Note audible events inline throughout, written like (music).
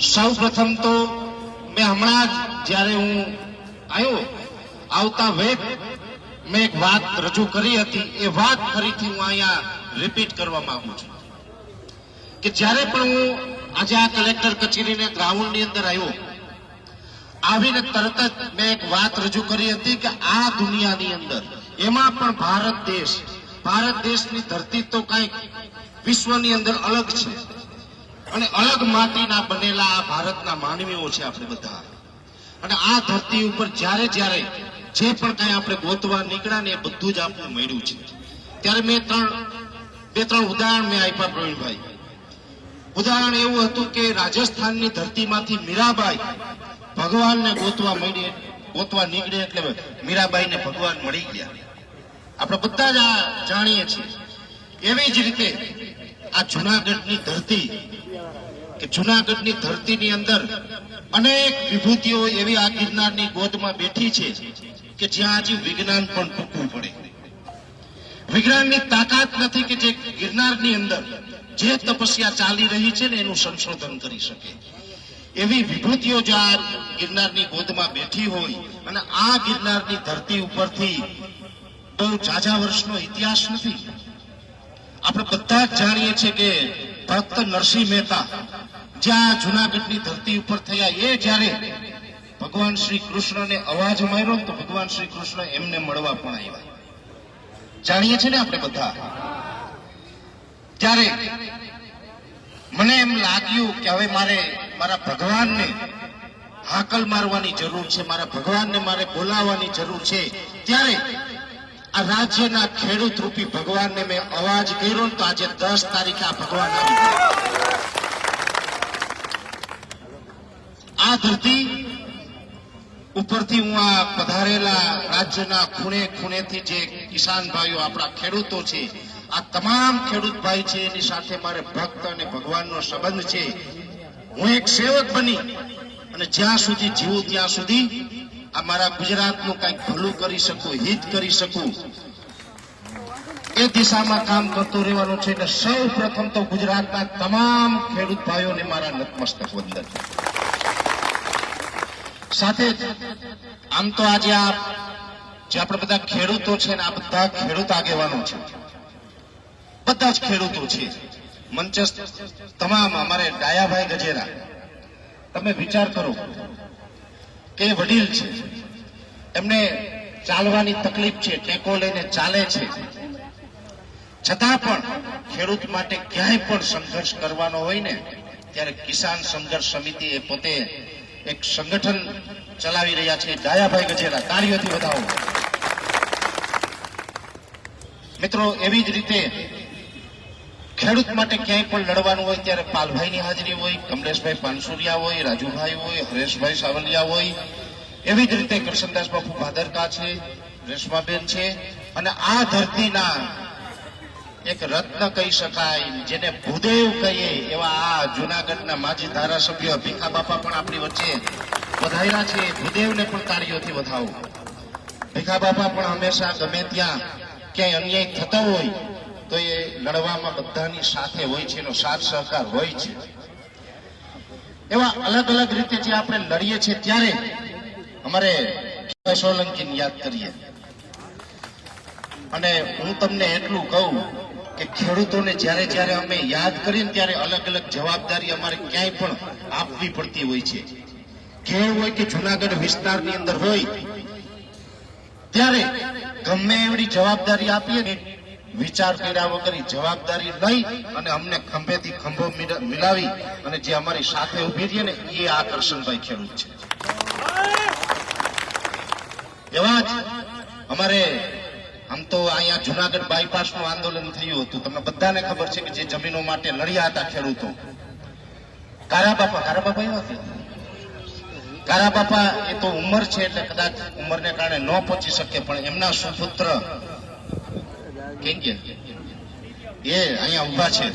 સૌ પ્રથમ તો મેં હમણાં જ જ્યારે હું આવ્યો, આવતા વેગ, મેં એક વાત રજૂ કરી હતી, એ વાત ફરીથી હું અહીંયા રિપીટ કરવા માંગુ છું. કે જ્યારે પણ હું આજે આ કલેક્ટર કચેરીને ગ્રાઉન્ડની અંદર આવ્યો, આવીને તરત જ મેં એક વાત રજૂ કરી હતી કે આ દુનિયાની અંદર, એમાં પણ ભારત દેશ, ભારત દેશની ધરતી તો કંઈક વિશ્વની અંદર અલગ છે. અને અલગ માટીના બનેલા આ ભારતના માનવીઓ છે આપણે બધા. અને આ ધરતી ઉપર જ્યારે જ્યારે જે પણ કાંઈ આપણે ગોતવા નીકળ્યા ને એ બધું જ આપણને મળ્યું છે. ત્યારે મેં ત્રણ, બે, ત્રણ ઉદાહરણ મેં આપ્યા પ્રવીણભાઈ. ઉદાહરણ એવું હતું કે રાજસ્થાનની ધરતીમાંથી મીરાબાઈ ભગવાનને ગોતવા મળી ગોતવા નીકળે એટલે મીરાબાઈને ભગવાન મળી ગયા. આપણે બધા જ આ જાણીએ છીએ. એવી જ રીતે આ જુનાગઢની ધરતી, કે જુનાગઢની ધરતીની અંદર અનેક વિભૂતિઓ એવી આ ગિરનારની ગોદમાં બેઠી છે કે જ્યાં હજી વિજ્ઞાન પણ ટૂંકવું પડે. વિજ્ઞાનની તાકાત નથી કે જે ગિરનારની અંદર જે તપસ્યા ચાલી રહી છે ને એનું સંશોધન કરી શકે. એવી વિભૂતિઓ જો આ ગિરનારની ગોદમાં બેઠી હોય અને આ ગિરનારની ધરતી ઉપરથી બહુ ઝાઝા વર્ષનો ઇતિહાસ નથી આપણે બધા જ જાણીએ છીએ કે ભક્ત નરસિંહ મહેતા જ્યાં જુનાગઢની ધરતી ઉપર થયા એ જ્યારે ભગવાન શ્રી કૃષ્ણને અવાજ માર્યો તો ભગવાન શ્રી કૃષ્ણ એમને મળવા પણ આવ્યા. જાણીએ છીએ ને આપણે બધા? ત્યારે મને એમ લાગ્યું કે હવે મારે મારા ભગવાનને હાકલ મારવાની જરૂર છે, મારા ભગવાનને મારે બોલાવવાની જરૂર છે. ત્યારે આ રાજ્યના ખેડૂત રૂપી ભગવાનને મેં અવાજ કર્યો તો આજે દસ તારીખે આ ભગવાન આ ધરતી ઉપરથી હું આ પધારેલા રાજ્યના ખૂણે ખૂણેથી જે કિસાન ભાઈઓ આપણા ખેડૂતો છે, આ તમામ ખેડૂત ભાઈ છે, એની સાથે મારે ભક્ત અને ભગવાનનો સંબંધ છે. હું એક સેવક બની અને જ્યાં સુધી જીવું ત્યાં સુધી આ મારા ગુજરાતનું કંઈક ભલું કરી શકું, હિત કરી શકું. એ દિશામાં કામ કરતો રહેવાનું છે એટલે સૌ પ્રથમ તો ગુજરાતના તમામ ખેડૂત ભાઈઓને મારા નતમસ્તક વંદન. સાથે આમ તો આજે આ જે આપણે બધા ખેડૂતો છે ને આ બધા ખેડૂત આગેવાનો છે, બધા જ ખેડૂતો છે, મંચસ્થ તમામ અમારે ડાયાભાઈ ગજેરા. તમે વિચાર કરો કે વડીલ છે. એમને ચાલવાની તકલીફ છે, ટેકો લઈને ચાલે છે. છતાં પણ ખેડૂત માટે ક્યાંય પણ સંઘર્ષ કરવાનો હોય ને, ત્યારે કિસાન સંઘર્ષ સમિતિ એ પોતે એક સંગઠન ચલાવી રહ્યા છે. ડાયાભાઈ ગજેરા તાળીઓથી વધાવો. મિત્રો, એવી જ રીતે ખેડૂત માટે ક્યાંય પણ લડવાનું હોય ત્યારે પાલભાઈની હાજરી હોય, કમલેશભાઈ પાનસુરિયા હોય, રાજુભાઈ હોય, હરેશભાઈ સાવલિયા હોય, એવી જ રીતે કૃષ્ણદાસ બાપુ ભાદરકા છે, રેશમાબેન છે, અને આ ધરતીના એક રત્ન કહી શકાય, જેને ભૂદેવ કહીએ એવા આ જુનાગઢના માજી ધારાસભ્ય ભીખા બાપા પણ આપણી વચ્ચે વધાર્યા છે. ભૂદેવને પણ તાળીઓથી વધાવો. ભીખા બાપા પણ હંમેશા ગમે ત્યાં ક્યાંય અન્યાય થતો હોય તો એ લડવામાં બધાની સાથે હોય છે, એનો સાથ સહકાર હોય છે. એવા અલગ અલગ રીતે જે આપણે લડીએ છીએ ત્યારે અમારે સોલંકીને યાદ કરીએ. અને હું તમને એટલું કહું કે ખેડૂતોને જ્યારે જ્યારે અમે યાદ કરીએ ત્યારે અલગ અલગ જવાબદારી અમારે ક્યાંય પણ આપવી પડતી હોય છે. ખેડ હોય કે જુનાગઢ વિસ્તારની અંદર હોય, ત્યારે ગમે એવડી જવાબદારી આપીએ વિચાર કર્યા વગર જવાબદારી લઈ અને અમને ખંભેથી ખંભો મિલાવી અને જે અમારી સાથે ઊભી રહીએ ને એ આ ખેડૂત છે. એવા જ અમારે, આમ તો અહીંયા જુનાગઢ બાયપાસનું આંદોલન થયું હતું. તમને બધાને ખબર છે કે જે જમીનો માટે લડ્યા હતા ખેડૂતો. કારા બાપા કારા બાપા એવા છે? કારા બાપા એ તો ઉંમર છે એટલે કદાચ ઉંમરને કારણે ન પહોંચી શકે, પણ એમના સુપુત્ર કેમ કે? એ અહીંયા ઊભા છે.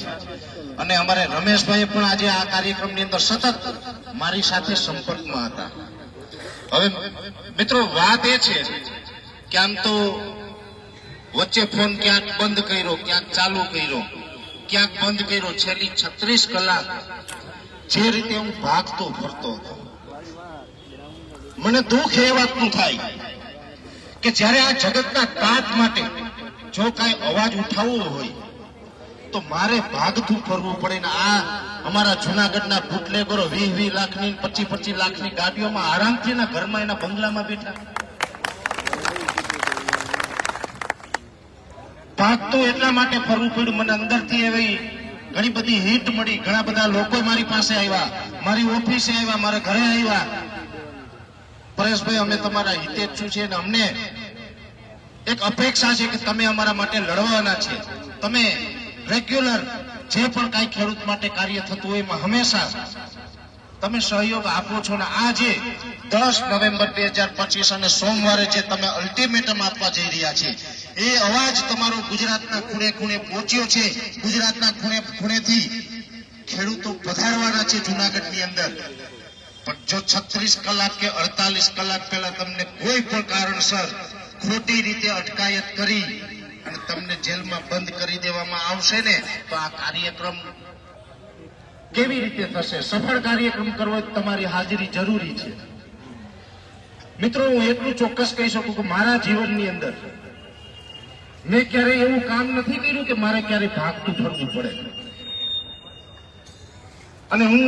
અને અમારે રમેશભાઈ પણ આજે આ કાર્યક્રમની અંદર સતત મારી સાથે સંપર્કમાં હતા. હવે મિત્રો વાત એ છે કે આમ તો વચ્ચે ફોન ક્યાંક બંધ કર્યો, ક્યાંક ચાલુ કર્યો, ક્યાંક બંધ કર્યો. છેલ્લી છત્રીસ કલાક જે રીતે હું ભાગતો ફરતો હતો, મને દુઃખ એ વાતનું થાય કે જ્યારે આ જગતના તાત માટે જો કાંઈ અવાજ ઉઠાવવો હોય, તો મારે ભાગતું ફરવું પડે ને આ અમારા જુનાગઢના બુટલેગરો વીસ વીસ લાખની પચીસ પચીસ લાખની ગાડીઓમાં આરામથી એના ઘરમાં એના બંગલામાં બેઠા. ભાગતું એટલા માટે ફરવું પડ્યું, મને અંદરથી એવી ઘણી બધી હિટ મળી. ઘણા બધા લોકો મારી પાસે આવ્યા, મારી ઓફિસે આવ્યા, મારા ઘરે આવ્યા. પરેશભાઈ, અમે તમારા હિતેચ્છુ છીએ અને અમને એક અપેક્ષા છે કે તમે અમારા માટે લડવાના છે. તમે રેગ્યુલર જે પણ કાંઈ ખેડૂત માટે કાર્ય થતું હોય એમાં હંમેશા તમે સહયોગ આપો છો ને આજે દસ નવેમ્બર બે હજાર પચીસ અને સોમવારે જે તમે અલ્ટિમેટમ આપવા જઈ રહ્યા છે, એ અવાજ તમારો ગુજરાતના ખૂણે ખૂણે પહોંચ્યો છે. ગુજરાતના ખૂણે ખૂણેથી ખેડૂતો પધારવાના છે જુનાગઢની અંદર. પણ જો છત્રીસ કલાક કે અડતાલીસ કલાક પહેલા તમને કોઈ પણ કારણસર ખોટી રીતે અટકાયત કરી અને તમને જેલમાં બંધ કરી દેવામાં આવશે ને, તો આ કાર્યક્રમ કેવી રીતે થશે? સફળ કાર્યક્રમ કરવો તમારી હાજરી જરૂરી છે. મિત્રો, હું એટલું ચોક્કસ કહી શકું કે મારા જીવનની અંદર મેં ક્યારેય એવું કામ નથી કર્યું કે મારે ક્યારે ભાગતું ફરવું પડે. અને હું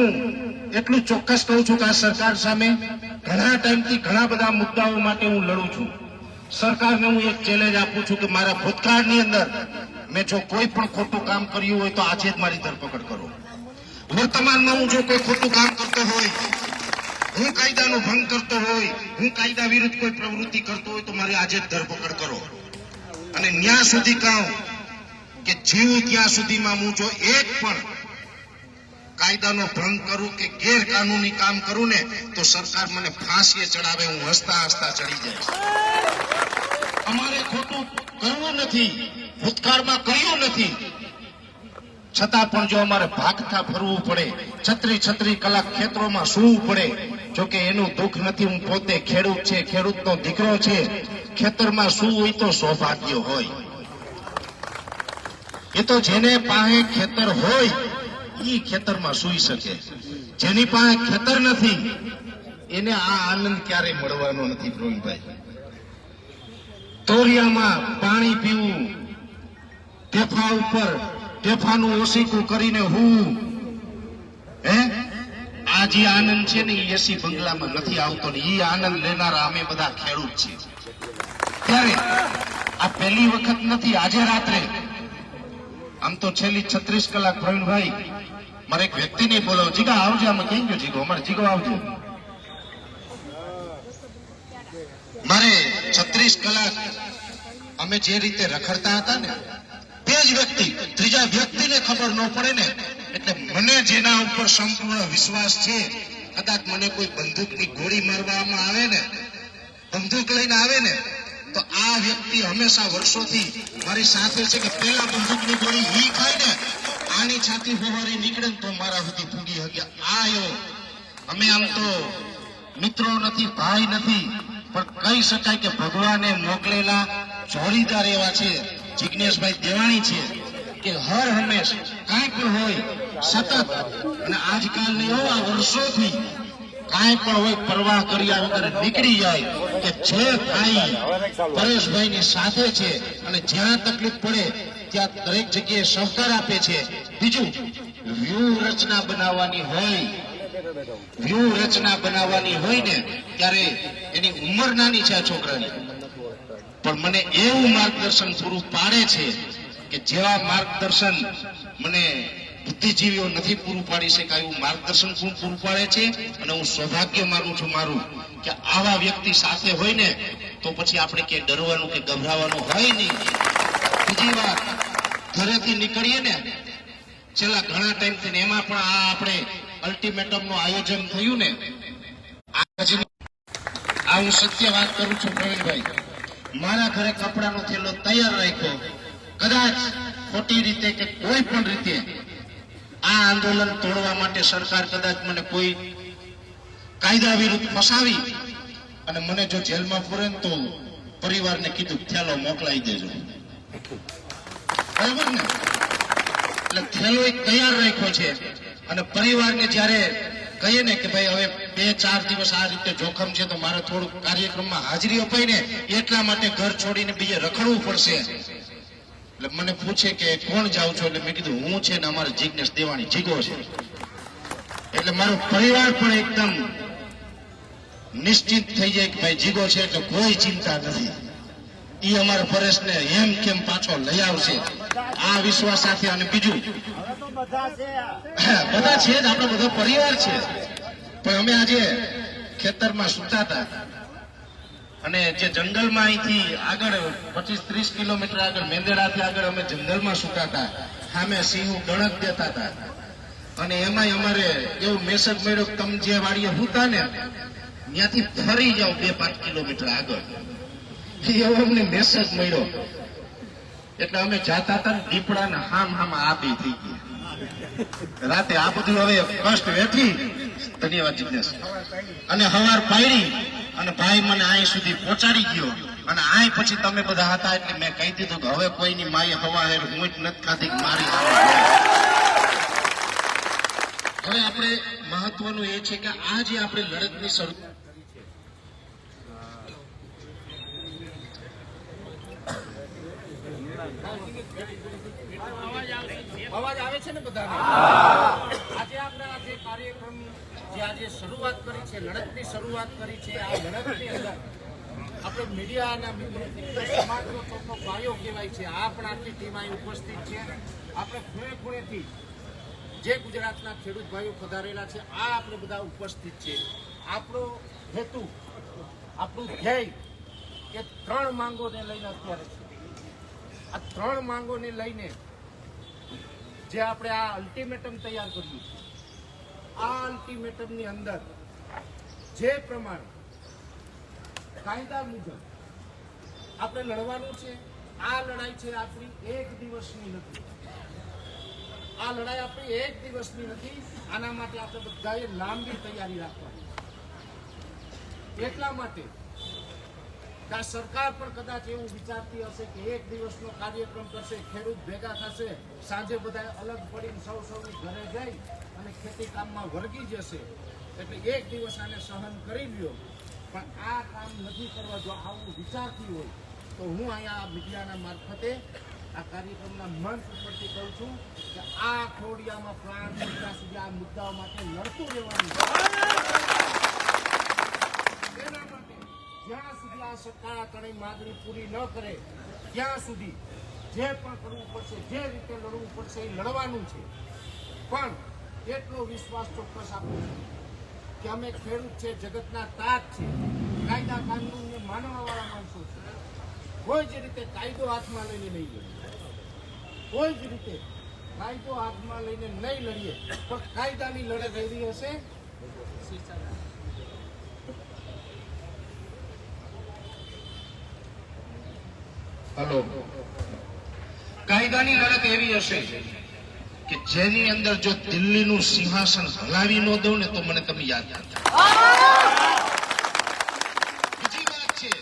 એટલું ચોક્કસ કહું છું કે આ સરકાર સામે ઘણા ટાઈમથી ઘણા બધા મુદ્દાઓ માટે હું લડું છું. સરકારને હું એક ચેલેન્જ આપું છું કે મારા ભૂતકાળની અંદર મેં જો કોઈ પણ ખોટું કામ કર્યું હોય તો આજે જ મારી ધરપકડ કરો. વર્તમાનમાં હું જો કોઈ ખોટું કામ કરતો હોય, હું કાયદાનો ભંગ કરતો હોય, હું કાયદા વિરુદ્ધ કોઈ પ્રવૃત્તિ કરતો હોય તો મારી આજે જ ધરપકડ કરો. અને ન્યા સુધી કહું કે જીવ ત્યાં સુધીમાં હું જો એક પણ કાયદાનો ભંગ કરું કે ગેરકાનૂની કામ કરું ને, તો સરકાર મને ફાંસીએ ચડાવે, હું હસતા હસતા ચડી જઈશ. અમારે ખોટું કરવું નથી, ભૂતકાળમાં કર્યું નથી. છતાં પણ જો અમારે ભાગતા ફરવું પડે, છત્રી છત્રી કલાક ખેતરોમાં સૂવું પડે, જો કે એનું દુઃખ નથી હું પોતે ખેડૂત છે, ખેડૂતનો દીકરો છે, ખેતરમાં શું હોય તો સૌભાગ્ય હોય. એ તો જેને પાસે ખેતર હોય એ ખેતરમાં સૂઈ શકે. જેની પાસે ખેતર નથી, એને આ આનંદ ક્યારે મળવાનો નથી, પ્રવીણભાઈ. તોરિયામાં પાણી પીવું. ટેફા ઉપર ટેફાનું ઓસીકું કરીને હું. હે? આ જે આનંદ છે ને એસી બંગલામાં નથી આવતો ને એ આનંદ લેનારા અમે બધા ખેડૂત છીએ. ત્યારે આ પહેલી વખત નથી, આજે રાત્રે. આમ તો છેલ્લી છત્રીસ કલાક પ્રવીણભાઈ, મારે એક વ્યક્તિને બોલાવો. જીગા, આવજો આમાં. કહી ગયો જીગો? અમારે જીગો આવજો. મારે છત્રીસ કલાક અમે જે રીતે રખડતા હતા ને, બે જ વ્યક્તિ, ત્રીજા વ્યક્તિને ખબર ન પડે ને, એટલે મને જેના ઉપર સંપૂર્ણ વિશ્વાસ છે, કદાચ મને કોઈ બંદૂકની ગોળી મારવામાં આવે ને, બંદૂક લઈને આવે ને, તો આ વ્યક્તિ હંમેશા વર્ષોથી મારી સાથે છે કે પેલા બંદૂકની ગોળી ઈ ખાય ને આની છાતી ફવારી નીકળે તો મારા સુધી ફૂગી હગ્યા આ એવો અમે આમ તો મિત્રો નથી, ભાઈ નથી પણ કહી શકાય કે ભગવાને મોકલેલા જોડીદાર એવા છે જિજ્ઞેશભાઈ દેવાણી છે, કે હર હંમેશ કાંઈ પણ હોય સતત અને આજકાલ એવા વર્ષોથી કાંઈ પણ હોય પરવાહ કર્યા વગર નીકળી જાય કે જે ભાઈ પરેશભાઈની સાથે છે અને જ્યાં તકલીફ પડે ત્યાં દરેક જગ્યાએ સહકાર આપે છે. બીજું વ્યૂહ રચના બનાવવાની હોય વ્યૂહ રચના બનાવવાની હોય ને, ત્યારે એની ઉંમર નાની છે આ છોકરાની. પણ મને એવું માર્ગદર્શન પૂરું પાડે છે કે જેવા માર્ગદર્શન મને બુદ્ધિજીવીઓ નથી પૂરું પાડી શકાય એવું માર્ગદર્શન પૂરું પૂરું પાડે છે અને હું સૌભાગ્ય માનું છું મારું કે આવા વ્યક્તિ સાથે હોય ને, તો પછી આપણે કે ડરવાનું કે ગભરાવાનું હોય નહીં. બીજી વાત, ઘરેથી નીકળીએ ને, છેલ્લા ઘણા ટાઈમથી એમાં પણ આ આપણે અલ્ટિમેટમનું આયોજન થયું ને, આ હું સત્ય વાત કરું છું પ્રવીણભાઈ. મારા ઘરે કપડાનો થેલો તૈયાર રાખ્યો. કદાચ ખોટી રીતે કે કોઈ પણ રીતે આ આંદોલન તોડવા માટે સરકાર કદાચ મને કોઈ કાયદા વિરુદ્ધ ફસાવી અને મને જો જેલમાં પૂરે તો પરિવારને કીધું, થેલો મોકલાઈ દેજો. બરાબર ને? એટલે થેલો એક તૈયાર રાખ્યો છે. અને પરિવારને જ્યારે કહીએ ને કે ભાઈ હવે બે, ચાર દિવસ આ રીતે જોખમ છે, તો મારે થોડુંક કાર્યક્રમમાં હાજરી અપાય ને એટલા માટે ઘર છોડીને બીજે રખડવું પડશે. એટલે મને પૂછે કે કોણ જાઉં છો? એટલે મેં કીધું, હું છે ને અમારે જિજ્ઞેશ દેવાણી જીગો છે. એટલે મારો પરિવાર પણ એકદમ નિશ્ચિત થઈ જાય કે ભાઈ જીગો છે, એટલે કોઈ ચિંતા નથી. એ અમારા પરેશને એમ કેમ પાછો લઈ આવશે? આ વિશ્વાસ સાથે અને બીજું બધા છે જ, આપણો બધો પરિવાર છે. પણ અમે આજે ખેતરમાં સૂતા હતા. અને જે જંગલમાં અહીંથી આગળ પચીસ ત્રીસ કિલોમીટર આગળ, મેંદેડાથી આગળ અમે જંગલમાં સૂતા હતા. સામે સિંહ ગણક દેતા હતા. અને એમાંય અમારે એવું મેસેજ મળ્યો તમે જે વાડીએ સૂતા ને, ત્યાંથી ફરી જાઓ બે પાંચ કિલોમીટર આગળ. એવો અમને મેસેજ મળ્યો. એટલે અમે જાતા હતા દીપડાના હામ હામ આબી થઈ ગઈ રાતે આ બધું હવે કષ્ટ વેઠી ધન્યવાદ જિજ્ઞેશ અને હવાર પાડી, અને ભાઈ મને અહીં સુધી પહોંચાડી ગયો. અને આય પછી તમે બધા હતા એટલે મેં કહી દીધું કે હવે કોઈની માએ હવા હેર હું જ નથી ખાધી મારી હવે આપણે મહત્વનું એ છે કે આ જે આપણે લડતની શરૂ અવાજ આવે છે ને બધાને આજે આપણે આ જે કાર્યક્રમ, જે આજે શરૂઆત કરી છે, લડતની શરૂઆત કરી છે, આ લડતની અંદર આપણે મીડિયાના મિત્રો સમાજનો ચોખ્ખો પાયો કહેવાય છે. આ પણ આટલી ટીમ ઉપસ્થિત છે. આપણે ખૂણે જે ગુજરાતના ખેડૂત ભાઈઓ પધારેલા છે, આ આપણે બધા ઉપસ્થિત છે. આપણો હેતુ, આપણું ધ્યેય એ ત્રણ માંગોને લઈને અત્યારે આ ત્રણ માંગોને લઈને જે આપણે આ અલ્ટિમેટમ તૈયાર કર્યું છે. આ અલ્ટિમેટમની અંદર જે પ્રમાણે કાયદા મુજબ આપણે લડવાનું છે, આ લડાઈ છે આપણી એક દિવસની નથી. આ લડાઈ આપણી એક દિવસની નથી, આના માટે આપણે બધાએ લાંબી તૈયારી રાખવાની એટલા માટે કે આ સરકાર પણ કદાચ એવું વિચારતી હશે કે એક દિવસનો કાર્યક્રમ કરશે, ખેડૂત ભેગા થશે, સાંજે બધા અલગ પડીને સૌ સૌની ઘરે જઈ અને ખેતી કામમાં વળગી જશે. એટલે એક દિવસ આને સહન કરી લ્યો. પણ આ કામ નથી કરવા જો આવું વિચારતી હોય, તો હું અહીંયા આ મીડિયાના મારફતે આ કાર્યક્રમના મંચ ઉપરથી કહું છું કે આ ખોડિયામાં પ્રાણ મુદ્દા સુધી આ મુદ્દાઓ માટે લડતું રહેવાનું જ્યાં સુધી આ સરકાર આ ત્રણેય માગણી પૂરી ન કરે, ત્યાં સુધી જે પણ કરવું પડશે, જે રીતે લડવું પડશે એ લડવાનું છે. પણ એટલો વિશ્વાસ ચોક્કસ આપું છું કે અમે ખેડૂત છે, જગતના તાત છે કાયદા કાનૂનને માનવાવાળા માણસો છે. કોઈ જ રીતે કાયદો હાથમાં લઈને નહીં લડીએ. કોઈ જ રીતે કાયદો હાથમાં લઈને નહીં લડીએ, પણ કાયદાની લડત એવી હશે. હલો. કાયદાની લડત એવી હશે કે જેની અંદર જો દિલ્હીનું સિંહાસન હલાવી ન દઉં ને તો મને તમે યાદ બીજી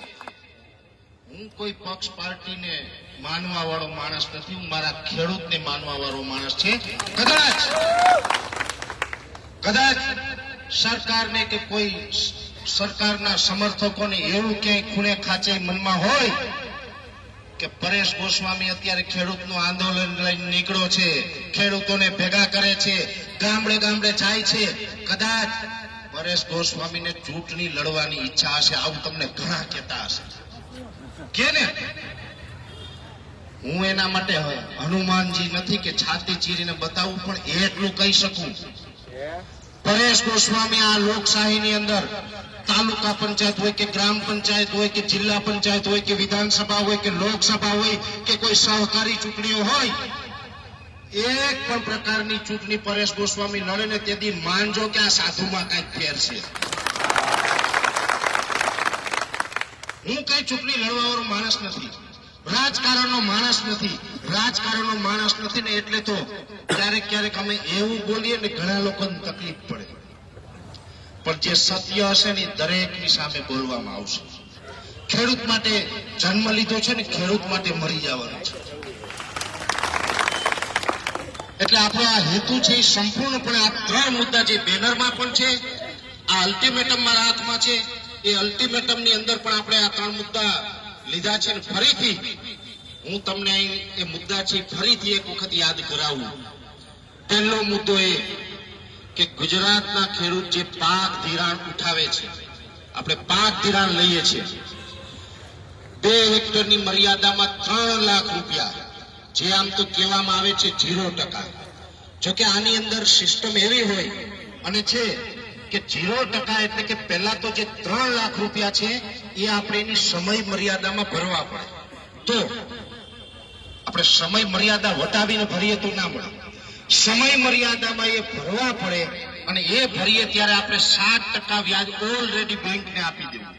હું કોઈ પક્ષ પાર્ટીને માનવા વાળો માણસ નથી, હું મારા ખેડૂતને માનવા વાળો માણસ છે. કદાચ કદાચ સરકારને કે કોઈ સરકારના સમર્થકોને એવું ક્યાંય ખૂણે ખાંચે મનમાં હોય કે પરેશ ગોસ્વામી અત્યારે ખેડૂતનું આંદોલન લઈને નીકળ્યો છે. ખેડૂતોને ભેગા કરે છે. ગામડે ગામડે જાય છે. કદાચ પરેશ ગોસ્વામીને ચૂંટણી લડવાની ઈચ્છા હશે આવું તમને ઘણા કહેતા હશે. કે ને? હું એના માટે હનુમાનજી નથી કે છાતી ચીરીને બતાવું પણ એટલું કહી શકું. પરેશ ગોસ્વામી આ લોકશાહીની અંદર તાલુકા પંચાયત હોય કે ગ્રામ પંચાયત હોય કે જિલ્લા પંચાયત હોય કે વિધાનસભા હોય કે લોકસભા હોય કે કોઈ સહકારી ચૂંટણીઓ હોય, એક પણ પ્રકારની ચૂંટણી પરેશ ગોસ્વામી લડે ને તેથી માનજો કે આ સાધુમાં કંઈક ફેર છે. હું કઈ ચૂંટણી લડવા વાળો માણસ નથી. રાજકારણનો માણસ નથી. રાજકારણનો માણસ નથી ને એટલે તો ક્યારેક ક્યારેક અમે એવું બોલીએ ને ઘણા લોકોને તકલીફ પડે. પણ જે સત્ય હશે ને દરેકની સામે બોલવામાં આવશે. ખેડૂત માટે જન્મ લીધો છે ને ખેડૂત માટે મરી જવાનું છે. એટલે આપણો આ હેતુ છે એ સંપૂર્ણપણે આ ત્રણ મુદ્દા જે બેનરમાં પણ છે, આ અલ્ટિમેટમ મારા હાથમાં છે, એ અલ્ટિમેટમની અંદર પણ આપણે આ ત્રણ મુદ્દા લીધા છે ને ફરીથી હું તમને અહીં એ મુદ્દા છે ફરીથી એક વખત યાદ કરાવું. પહેલો મુદ્દો એ કે ગુજરાતના ખેડૂત જે પાક ધિરાણ ઉઠાવે છે, આપણે પાક ધિરાણ લઈએ છીએ. બે હેક્ટરની મર્યાદામાં ત્રણ લાખ રૂપિયા, જે આમ તો કહેવામાં આવે છે ઝીરો ટકા. જોકે આની અંદર સિસ્ટમ એવી હોય, અને છે કે ઝીરો ટકા એટલે કે પહેલા તો જે ત્રણ લાખ રૂપિયા છે, એ આપણે એની સમય મર્યાદામાં ભરવા પડે. તો, આપણે સમય મર્યાદા વટાવીને ભરીએ તો ના મળે. સમય મર્યાદામાં એ ભરવા પડે અને એ ભરીએ ત્યારે આપણે સાત ટકા વ્યાજ ઓલરેડી બેંકને આપી દેવું.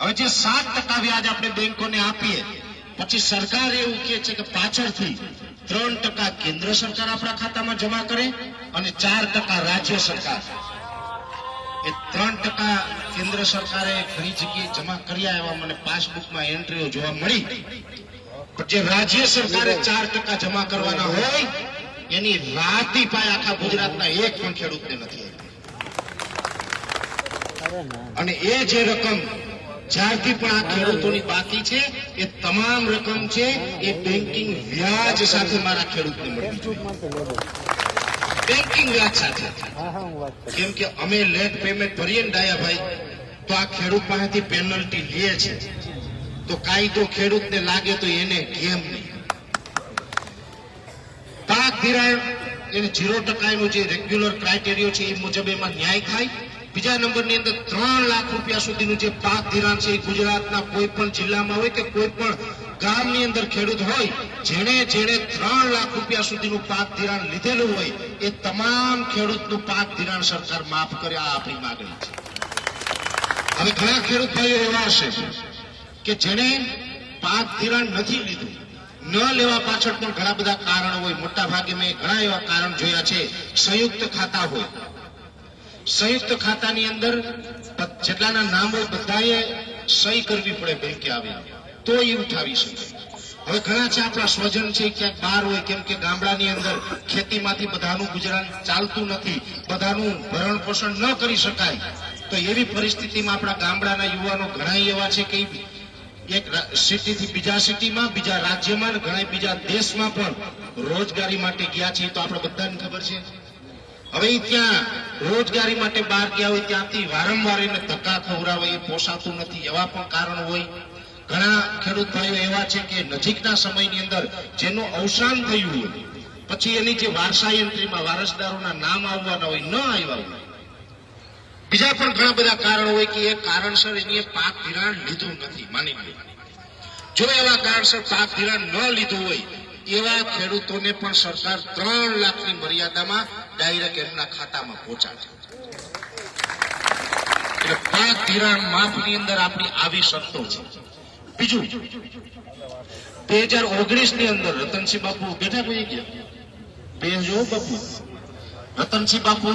હવે જે સાત ટકા વ્યાજ આપણે બેંકોને આપીએ, પછી સરકાર એવું કહે છે કે પાછળથી ત્રણ ટકા કેન્દ્ર સરકાર આપણા ખાતામાં જમા કરે અને ચાર ટકા રાજ્ય સરકાર. એ ત્રણ ટકા કેન્દ્ર સરકારે ઘણી જગ્યાએ જમા કર્યા એવા મને પાસબુકમાં એન્ટ્રીઓ જોવા મળી. જે રાજ્ય સરકારે ચાર ટકા જમા કરવાના હોય એની રાતી પાય આખા ગુજરાતના એક પણ ખેડૂતને નથી. અને એ જે રકમ જ્યારથી પણ આ ખેડૂતોની બાકી છે, એ તમામ રકમ છે, એ બેન્કિંગ વ્યાજ સાથે મારા ખેડૂતને મળવી બેન્કિંગ વ્યાજ સાથે. કેમ કે અમે લેટ પેમેન્ટ ભરીએ ને ડાયાભાઈ, તો આ ખેડૂત પાસેથી પેનલ્ટી લે છે. તો કાયદો ખેડૂતને લાગે તો એને કેમ નહીં. ધિરાણ એને ઝીરો ટકાનું જે રેગ્યુલર ક્રાઇટેરિયો છે એ મુજબ એમાં ન્યાય થાય. બીજા નંબરની અંદર ત્રણ લાખ રૂપિયા સુધીનું જે પાક ધિરાણ છે એ ગુજરાતના કોઈ પણ જિલ્લામાં હોય કે કોઈ પણ ગામની અંદર ખેડૂત હોય, જેણે જેણે ત્રણ લાખ રૂપિયા સુધીનું પાક ધિરાણ લીધેલું હોય, એ તમામ ખેડૂતનું પાક ધિરાણ સરકાર માફ કરે આ આપણી માગણી છે. હવે ઘણા ખેડૂત ભાઈઓ એવા હશે કે જેણે પાક ધિરાણ નથી લીધું. ન લેવા પાછળ પણ ઘણા બધા કારણો હોય. મોટા ભાગે મેં ઘણા એવા કારણ જોયા છે. સંયુક્ત ખાતા હોય. સંયુક્ત ખાતાની અંદર જેટલાના નામ હોય બધાએ સહી કરવી પડે બેંકે આવી. તો એ ઉઠાવી શકે. હવે ઘણા છે આપણા સ્વજન છે, ક્યાંક બહાર હોય, કેમ કે ગામડાની અંદર ખેતીમાંથી બધાનું ગુજરાન ચાલતું નથી, બધાનું ભરણ પોષણ ન કરી શકાય. તો એવી પરિસ્થિતિમાં આપણા ગામડાના યુવાનો ઘણા એવા છે કે એક સિટીથી બીજા સિટીમાં, બીજા રાજ્યમાં ઘણા બીજા દેશમાં પણ રોજગારી માટે ગયા છે તો આપણે બધાને ખબર છે? હવે ત્યાં રોજગારી માટે બહાર ગયા હોય ત્યાંથી વારંવાર એને ધક્કા ખવડાવે, એ પોસાતું નથી. એવા પણ કારણ હોય. ઘણા ખેડૂત ભાઈઓ એવા છે કે નજીકના સમયની અંદર જેનું અવસાન થયું હોય, પછી એની જે વારસા એન્ટ્રીમાં વારસદારોના નામ આવવાના હોય, ન આવ્યા હોય બીજા પણ ઘણા બધા કારણો હોય કે એ કારણસર એની પાક ધિરાણ લીધું નથી, માની જો એવા કારણસર પાક ધિરાણ ન લીધું હોય, એવા ખેડૂતોને પણ સરકાર ત્રણ લાખની મર્યાદામાં ડાયરેક્ટ એમના ખાતામાં પહોંચાડે. પાક ધિરાણ માફની અંદર આપણી આવી શરતો છે. બીજું, બે હજાર ઓગણીસની અંદર રતનસિંહ બાપુ બેઠા કોઈ ગયા બે હજાર બાપુ. રતનસિંહ બાપુ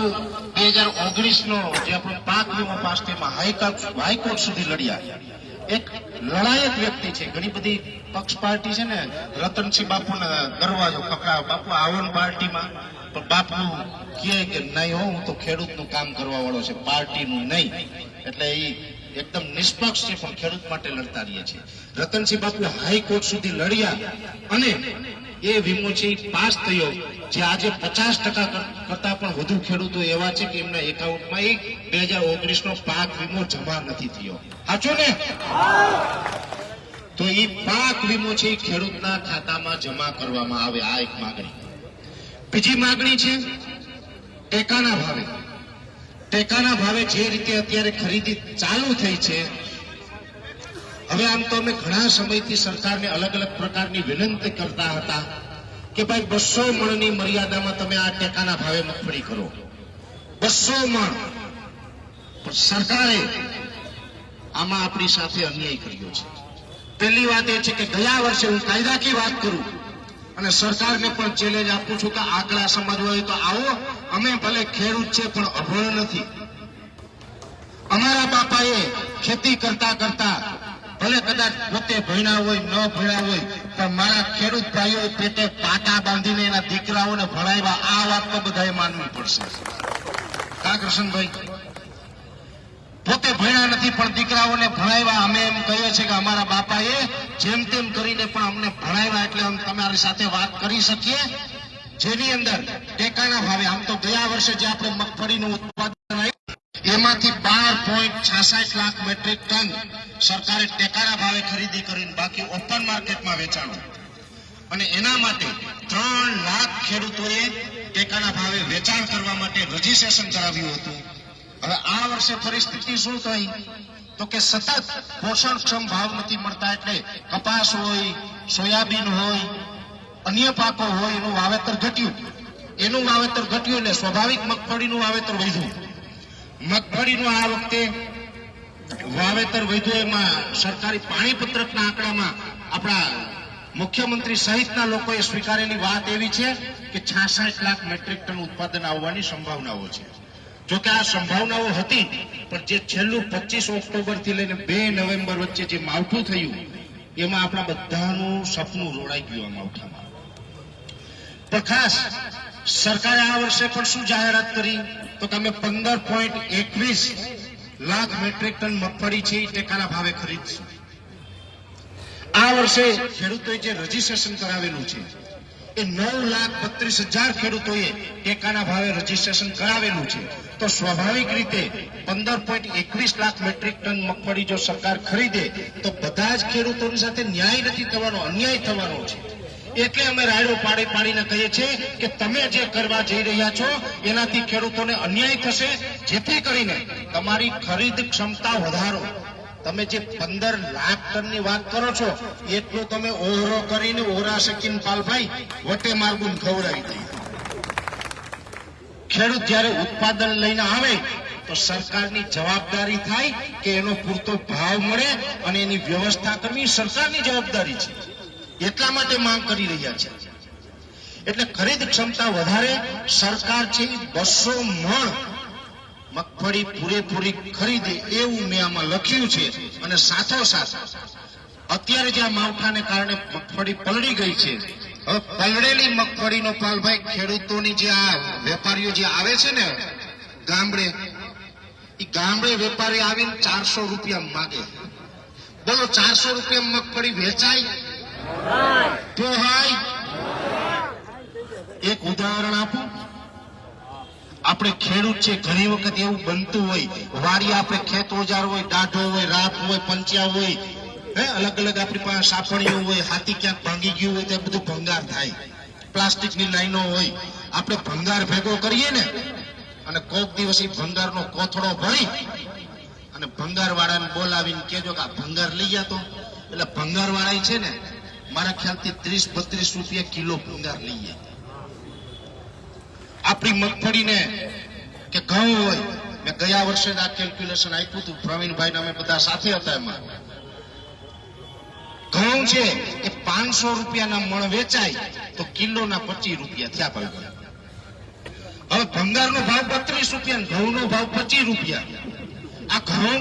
બે હજાર ઓગણીસ નો જે આપણો પાક વીમો પાસ તેમાં હાઈકોર્ટ સુધી લડ્યા. એક લડાયક વ્યક્તિ છે. ઘણી બધી પક્ષ પાર્ટી છે ને, રતનસિંહ બાપુ દરવાજો ખખડાવે. બાપુ આવન પાર્ટીમાં, પણ બાપુ કહે કે નહીં હો, હું તો ખેડૂતનું કામ કરવા વાળો છે, પાર્ટીનું નહીં. એટલે એ એકદમ નિષ્પક્ષ છે, પણ ખેડૂત માટે લડતા રહીએ છીએ. રતનસિંહ બાપુ હાઈકોર્ટ સુધી લડ્યા અને એ વીમો એ પાસ થયો, જે આજે પચાસ ટકા કરતા પણ વધુ ખેડૂતો એવા છે કે એમના એકાઉન્ટમાં એક બે હજાર ઓગણીસ નો પાક વીમો જમા નથી થયો. સાચું ને? તો એ પાક વીમો છે એ ખેડૂતના ખાતામાં જમા કરવામાં આવે, આ એક માગણી. બીજી માગણી છે, ટેકાના ભાવે. ટેકાના ભાવે જે રીતે અત્યારે ખરીદી ચાલુ થઈ છે હવે આમ તો અમે ઘણા સમયથી સરકારને અલગ અલગ પ્રકારની વિનંતી કરતા હતા કે ભાઈ બસો મણની મર્યાદામાં તમે આ ટેકાના ભાવે મગફળી કરો. બસો મણ. પણ સરકારે આમાં આપણી સાથે અન્યાય કર્યો છે. પહેલી વાત એ છે કે ગયા વર્ષે હું કાયદાકીય વાત કરું અને સરકારને પણ ચેલેન્જ આપું છું કે આંકડા સમજવા હોય તો આવો. અમે ભલે ખેડૂત છે પણ અભણ નથી. અમારા બાપાએ ખેતી કરતા કરતા ભલે કદાચ પોતે ભણ્યા હોય, ન ભણ્યા હોય, પણ મારા ખેડૂત ભાઈઓ પેટે પાટા બાંધીને એના દીકરાઓને ભણાવ્યા. આ વાત તો બધાએ માનવી પડશે. કા કૃષ્ણભાઈ પોતે ભણ્યા નથી, પણ દીકરાઓને ભણાવ્યા. અમે એમ કહીએ છીએ કે અમારા બાપાએ જેમ તેમ કરીને પણ અમને ભણાવ્યા એટલે અમે તમારી સાથે વાત કરી શકીએ. જેની અંદર ટેકાના ભાવે, આમ તો ગયા વર્ષે જે આપણે મગફળીનું ઉત્પાદન એમાંથી બાર પોઈન્ટ છાસઠ લાખ મેટ્રિક ટન સરકારે ટેકાના ભાવે ખરીદી કરીને બાકી ઓપન માર્કેટમાં વેચાણું. અને એના માટે ત્રણ લાખ ખેડૂતોએ ટેકાના ભાવે વેચાણ કરવા માટે રજીસ્ટ્રેશન કરાવ્યું હતું. હવે આ વર્ષે પરિસ્થિતિ શું થઈ? તો કે સતત પોષણક્ષમ ભાવ નથી મળતા એટલે કપાસ હોય, સોયાબીન હોય, અન્ય પાકો હોય એનું વાવેતર ઘટ્યું. એનું વાવેતર ઘટ્યું એટલે સ્વાભાવિક મગફળીનું વાવેતર વધ્યું. મગફળીનું આ વખતે વાવેતર વધ્યું એમાં સરકારી પાણીપત્રકના આંકડામાં આપણા મુખ્યમંત્રી સહિતના લોકોએ સ્વીકારેલી વાત એવી છે કે છાસઠ લાખ મેટ્રિક ટન ઉત્પાદન આવવાની સંભાવનાઓ છે. જો કે આ સંભાવનાઓ હતી, પણ જે છેલ્લું પચીસ ઓક્ટોબરથી લઈને બે નવેમ્બર વચ્ચે જે માવઠું થયું, એમાં આપણા બધાનું સપનું રોડાઈ ગયું આ માવઠામાં. પણ ખાસ સરકારે આ વર્ષે પણ શું જાહેરાત કરી? તો કે પંદર પોઈન્ટ એકવીસ લાખ મેટ્રિક ટન મગફળી છે, એ ટેકાના ભાવે ખરીદશું. આ વર્ષે ખેડૂતોએ જે રજીસ્ટ્રેશન કરાવેલું છે, એ નવ લાખ બત્રીસ હજાર ખેડૂતોએ ટેકાના ભાવે રજીસ્ટ્રેશન કરાવેલું છે. તો સ્વાભાવિક રીતે પંદર પોઈન્ટ એકવીસ લાખ મેટ્રિક ટન મગફળી જો સરકાર ખરીદે, તો બધા જ ખેડૂતોની સાથે ન્યાય નથી થવાનો, અન્યાય થવાનો છે. એટલે અમે રાયડો પાડી પાડીને કહીએ છીએ કે તમે જે કરવા જઈ રહ્યા છો, એનાથી ખેડૂતોને અન્યાય થશે. જેથી કરીને તમારી ખરીદ ક્ષમતા વધારો. તમે જે પંદર લાખ ટનની વાત કરો છો, એટલું તમે ઓહરો કરીને ઓરા શકીન પાલભાઈ, વટે માર્ગુન ખવડાવી દઈએ. ખેડૂત જ્યારે ઉત્પાદન લઈને આવે, તો સરકારની જવાબદારી થાય કે એનો પૂરતો ભાવ મળે અને એની વ્યવસ્થા કરવી સરકારની જવાબદારી છે. એટલા માટે માંગ કરી રહ્યા છે. એટલે ખરીદ ક્ષમતા વધારે, સરકાર છે બસો મણ મગફળી પૂરેપૂરી ખરીદે એવું મેં આમાં લખ્યું છે. અને સાથોસાથ, અત્યારે જે આ માવઠાને કારણે મગફળી પલળી ગઈ છે, હવે પલળેલી મગફળીનો પાલભાઈ ખેડૂતોની જે આ વેપારીઓ જે આવે છે ને, ગામડે એ ગામડે વેપારી આવીને ચારસો રૂપિયા માગે. બોલો ચારસો રૂપિયા મગફળી વેચાય? પોહાય એક ઉદાહરણ આપું. આપણે ખેડૂત છે, ઘણી વખત એવું બનતું હોય વાડી આપણે ખેત હોય, દાઢો હોય, રાત હોય, પંચ્યા હોય, હે, અલગ અલગ આપણી પાસે સાપણીઓ હોય, હાથી ક્યાંક ભાંગી ગયું હોય, તો બધું ભંગાર થાય. પ્લાસ્ટિકની લાઈનો હોય, આપણે ભંગાર ભેગો કરીએ ને, અને કોક દિવસ એ ભંગારનો કોથળો ભરી, અને ભંગાર વાળાને બોલાવીને કેજો કે આ ભંગાર લઈ ગયા તો એટલે ભંગાર વાળા છે ને મારા ખ્યાલથી ત્રીસ, બત્રીસ રૂપિયા કિલો ભંગાર લઈએ. આપણી મગફળીને કે ઘઉં હોય, મેં ગયા વર્ષે આ કેલ્ક્યુલેશન આપ્યું હતું પ્રવીણભાઈ અમે બધા સાથે હતા એમાં. ઘઉં છે એ પાંચસો રૂપિયાના મણ વેચાય, તો કિલોના પચીસ રૂપિયા થયા ભાઈ હવે ભંગારનો ભાવ બત્રીસ રૂપિયા ઘઉંનો ભાવ પચીસ રૂપિયા. આ ઘઉં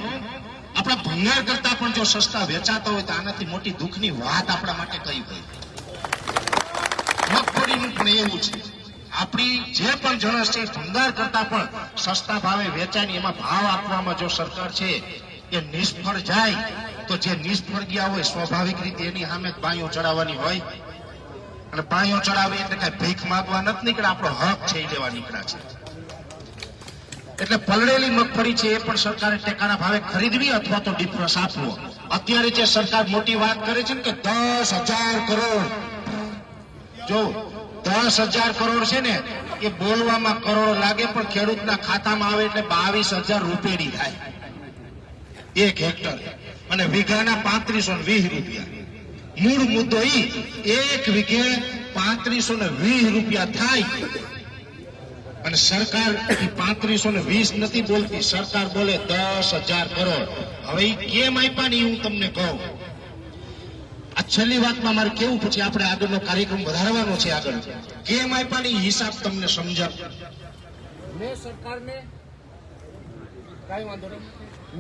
આપણા ભંગાર કરતા પણ જો સસ્તા વેચાતા હોય તો આનાથી મોટી દુઃખની વાત આપણા માટે કઈ હોય? મગફળીનું પણ એવું છે. આપણી જે પણ જણસ છે ભંગાર કરતા પણ સસ્તા ભાવે વેચાય એમાં ભાવ આપવામાં જો સરકાર છે, એ નિષ્ફળ જાય, તો જે નિષ્ફળ ગયા હોય સ્વાભાવિક રીતે એની સામે બાયો ચડાવવાની હોય. અને બાઈઓ ચડાવે એટલે કઈ ભીખ માગવા નથી નીકળ્યા આપણો હક છે એ લેવા નીકળ્યા છે. એટલે પલળેલી મગફળી છે એ પણ સરકારે ટેકાના ભાવે ખરીદવી અથવા તો ડિફરન્સ આપવો. અત્યારે જે સરકાર મોટી વાત કરે છે ને કે દસ કરોડ. જો દસ કરોડ છે ને, એ બોલવામાં કરોડ લાગે પણ ખેડૂતના ખાતામાં આવે એટલે બાવીસ હજાર રૂપિયાની થાય. એક હેક્ટર. અને વીઘાના પાંત્રીસો વીસ રૂપિયા. મૂળ મુદ્દો ઈ, એક વીઘે પાંત્રીસો ને વીસ રૂપિયા થાય. અને સરકાર પાંત્રીસો ને વીસ નથી બોલતી. સરકાર બોલે દસ હજાર કરોડ. હવે એ કેમ આપ્યા ને હું તમને કહું. આ છેલ્લી વાતમાં મારે કેવું પછી આપણે આગળનો કાર્યક્રમ વધારવાનો છે આગળ. કેમ આપ્યા ને હિસાબ તમને સમજાવ. મેં સરકારને કઈ વાંધો નહીં.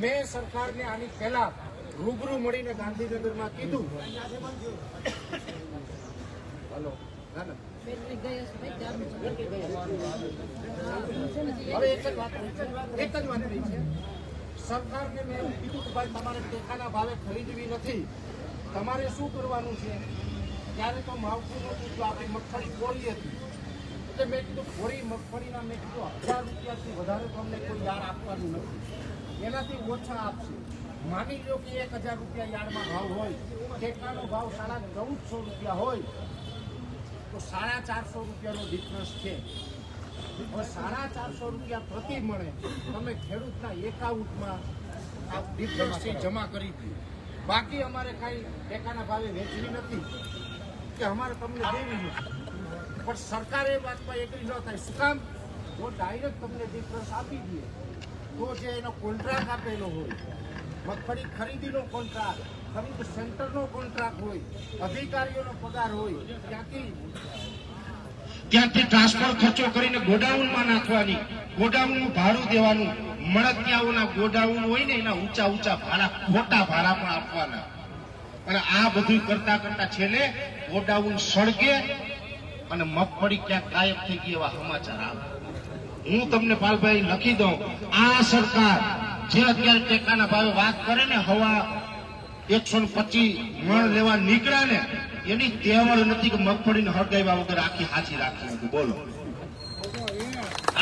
મેં સરકારને આની પહેલા રૂબરૂ મળીને ગાંધીનગરમાં કીધું. (coughs) હલો ના. હવે એક છે સરકારને મેં ભાઈ, તમારે ટેકાના ભાવે ખરીદવી નથી. તમારે શું કરવાનું છે? ત્યારે તો માવઠું નહોતું તો આપણી મગફળી કોરી હતી. એટલે મેં કીધું કોરી મગફળીના મેં કીધું, હજાર રૂપિયાથી વધારે તમને કોઈ યાર આપવાનું નથી. એનાથી ઓછા આપશે. માની લો કે એક હજાર રૂપિયા યાર્ડમાં ભાવ હોય, ટેકાનો ભાવ સાડા ચૌદસો રૂપિયા હોય. તો સાડા ચારસો રૂપિયાનો ડિફરન્સ છે. હવે સાડા ચારસો રૂપિયા પ્રતિ મણે તમે ખેડૂતના એકાઉન્ટમાં આ ડિફરન્સ છે જમા કરી દીધું બાકી અમારે કાંઈ ટેકાના ભાવે વેચવી નથી કે અમારે તમને દેવી નથી પણ સરકારે એ વાતમાં એકલી ન થાય. શું કામ? જો ડાયરેક્ટ તમને ડિફરન્સ આપી દે. તો જે એનો કોન્ટ્રાક્ટ આપેલો હોય, મગફળી ખરીદીનો કોન્ટ્રાક્ટ ખરીદ સેન્ટરનો કોન્ટ્રાક્ટ હોય, અધિકારીઓનો પગાર હોય, ત્યાંથી ત્યાંથી ટ્રાન્સફર ખર્ચો કરીને ગોડાઉનમાં નાખવાની, ગોડાઉનનું ભાડું દેવાનું મળતિયાઓના ગોડાઉન હોય ને, એના ઊંચા ઊંચા ભાડા ખોટા ભાડા પણ આપવાના. અને આ બધું કરતા કરતા છેલ્લે ગોડાઉન સળગે અને મગફળી ક્યાંક ગાયબ થઈ ગઈ એવા સમાચાર આવે. હું તમને પાલભાઈ લખી દઉં, આ સરકાર જે અત્યારે ટેકાના ભાવે વાત કરે ને હવા એકસો પચીસ મણ લેવા નીકળ્યા ને, એની તેવડ નથી કે મગફળીને હળગાવ્યા વગર આખી હાથી રાખી હતી બોલો.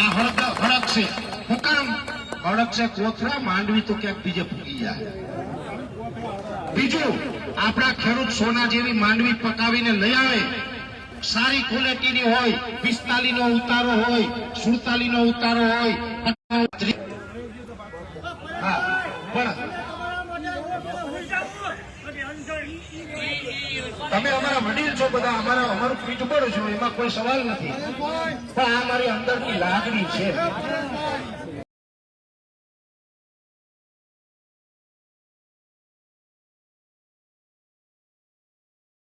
આ હળગ હળક છે હું કામ હળક છે કોથળા, માંડવી તો ક્યાંક બીજે ફૂગી જાય. બીજું, આપણા ખેડૂત સોના જેવી માંડવી પકાવીને લઈ આવે. સારી ક્વોલિટીની હોય પિસ્તાલી નો ઉતારો હોય સુડતાલી નો ઉતારો હોય હા, પણ તમે અમારા વડીલ બધા અમારા અમારું ફીટ પીઠબળ છો, એમાં કોઈ સવાલ નથી. પણ આ મારી અંદરની લાગણી છે.